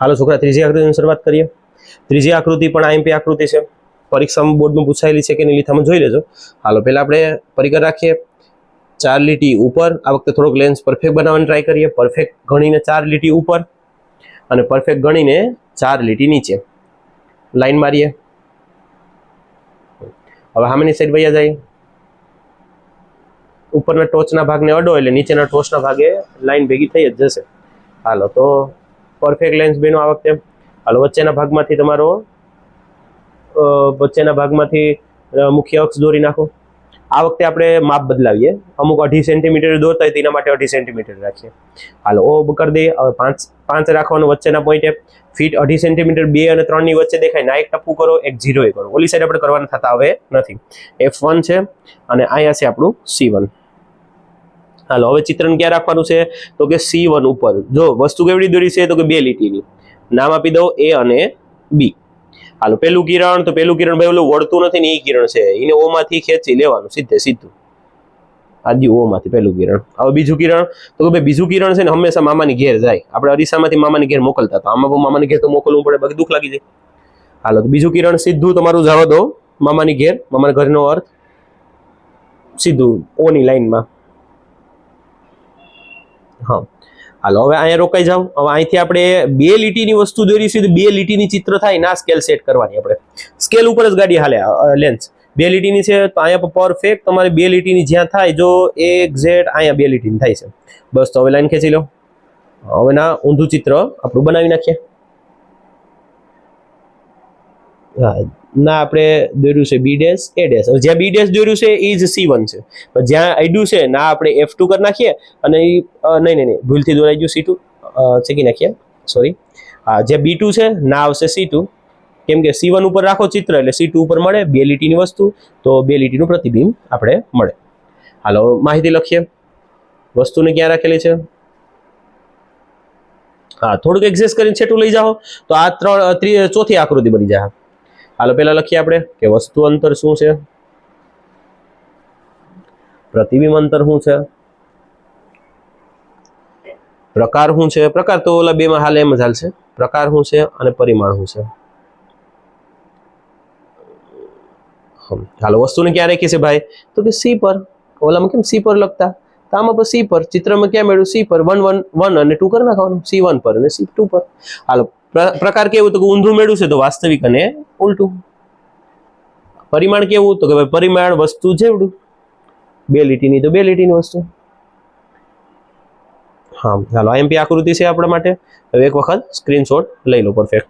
હાલો છોકરા, ત્રીજી આકૃતિની શરૂઆત કરીએ. ત્રીજી આકૃતિ પણ આઈએમપી આકૃતિ છે. પરીક્ષામાં બોર્ડમાં પૂછાયેલી છે કે નહીં લીથામાં જોઈ લેજો. હાલો, પહેલાં આપણે પરિકર રાખીએ. ચાર લીટી ઉપર, આ વખતે થોડોક લેન્સ પરફેક્ટ બનાવવાની ટ્રાય કરીએ. પરફેક્ટ ગણીને ચાર લીટી ઉપર અને પરફેક્ટ ગણીને ચાર લીટી નીચે. લાઈન મારીએ. હવે સામેની સાઈડ વયા જાય. ઉપરના ટોચના ભાગને અડો એટલે નીચેના ટોચના ભાગે લાઈન ભેગી થઈ જ જશે. હાલો, તો પરફેક્ટ લેન્સ બેનો આ વખતે. હાલો, વચ્ચેના ભાગમાંથી તમારો વચ્ચેના ભાગમાંથી મુખ્ય અક્ષ દોરી નાખો. આ વખતે આપણે માપ બદલાવીએ. અમુક અઢી સેન્ટીમીટર દોરતા હોય તેના માટે અઢી સેન્ટીમીટર રાખીએ. હાલો, ઓ કરી દઈએ. હવે પાંચ પાંચ રાખવાનું વચ્ચેના પોઈન્ટે ફીટ અઢી સેન્ટીમીટર બે અને ત્રણની વચ્ચે દેખાય. ના એક ટપ્પુ કરો, એક ઝીરો એ કરો. ઓલી સાઈડ આપણે કરવાના થતા હવે નથી. એફ વન છે, અને અહીંયા છે આપણું સી હાલો, હવે ચિત્રણ ક્યાં રાખવાનું છે? તો કે સી વન ઉપર. જો વસ્તુ કેવડી દોરી છે? તો કે બે લીટીની. નામ આપી દઉં એ અને બી હાલો પેલું કિરણ, તો પેલું કિરણ ભાઈ ઓલું વળતું નથી ને એ કિરણ છે. એને ઓ માંથી ખેંચી લેવાનું, સીધે, સીધું. આદિ ઓ માંથી પેલું કિરણ. હવે બીજું કિરણ, તો કે બીજું કિરણ છે ને હંમેશા મામાની ઘેર જાય. આપણે અરીસામાંથી મામાની ઘેર મોકલતા તો આમાં મામાની ઘેર તો મોકલવું પડે, બાકી દુઃખ લાગી જાય. હાલો, તો બીજું કિરણ સીધું તમારું જવા દો. મામાની ઘેર, મામાના ઘરનો અર્થ. સીધું ઓની લાઈનમાં. હા. હાલો, હવે અહીંયા રોકાઈ જાવ હવે અહીંથી આપણે બે લીટીની વસ્તુ દોરી સીધું બે લીટીની ચિત્ર થાય ના સ્કેલ સેટ કરવાની આપણે. સ્કેલ ઉપર જ ગાડી હાલે લેન્સ બે લીટીની છે તો અહીંયા પરફેક્ટ તમારે બે લીટીની જ્યાં થાય, જો એક્ઝેક્ટ અહીંયા બે લીટીની થાય છે. બસ તો હવે લાઈન ખેંચી લો. હવે ના, ઊંધું ચિત્ર આપણું બનાવી નાખીએ હા ના, આપણે દોર્યું છે બી ડેશ એ ડેશ જ્યાં બી ડેશ દોર્યું છે એ જ સી વન છે. પણ જ્યાં આડ્યું છે, ના, આપણે એફ ટુ કરી નાખીએ અને એ નહીં નહીં નહીં, ભૂલથી દોરાઈ ગયું સી ટુ ચેકી નાખીએ. સોરી હા જે બી ટુ છે, ના, આવશે સી ટુ કેમ કે સી વન ઉપર રાખો ચિત્ર, એટલે સી ટુ ઉપર મળે બે લીટીની વસ્તુ. તો બે લીટીનું પ્રતિબિંબ આપણે મળે. હાલો, માહિતી લખીએ. વસ્તુને ક્યાં રાખેલી છે? હા, થોડુંક એક્ઝેસ્ટ કરીને છેટું લઈ જાઓ. તો આ ત્રણ ત્રી ચોથી આકૃતિ બની જાય. હાલો પહેલા લખીએ આપણે કે વસ્તુ અંતર શું છે? પ્રતિબિંબ અંતર શું છે? પ્રકાર શું છે? પ્રકાર તો ઓલા બેમાં હાલ એમ જ હાલશે પ્રકાર શું છે અને પરિમાણ શું છે? હાલો, વસ્તુને ક્યાં રાખી છે ભાઈ? તો કે સી પર. ઓલામાં કેમ સી પર લખતા? તો આમાં પણ સી પર. ચિત્રમાં ક્યાં મેળવ્યું સી પર. વન વન વન અને ટુ કરી નાખવાનું. સી વન પર અને સી ટુ પર. હાલો પ્રકાર કેવું તો કે ઊંધું મેળવું છે તો વાસ્તવિક અને ઉલટું. પરિમાણ કેવું તો કે ભાઈ પરિમાણ વસ્તુ જેવડું. બે લીટીની તો બે લીટીની વસ્તુ. હા, ચાલો આઈએમપી આકૃતિ છે આપણા માટે. હવે એક વખત સ્ક્રીનશોટ લઈ લો પરફેક્ટ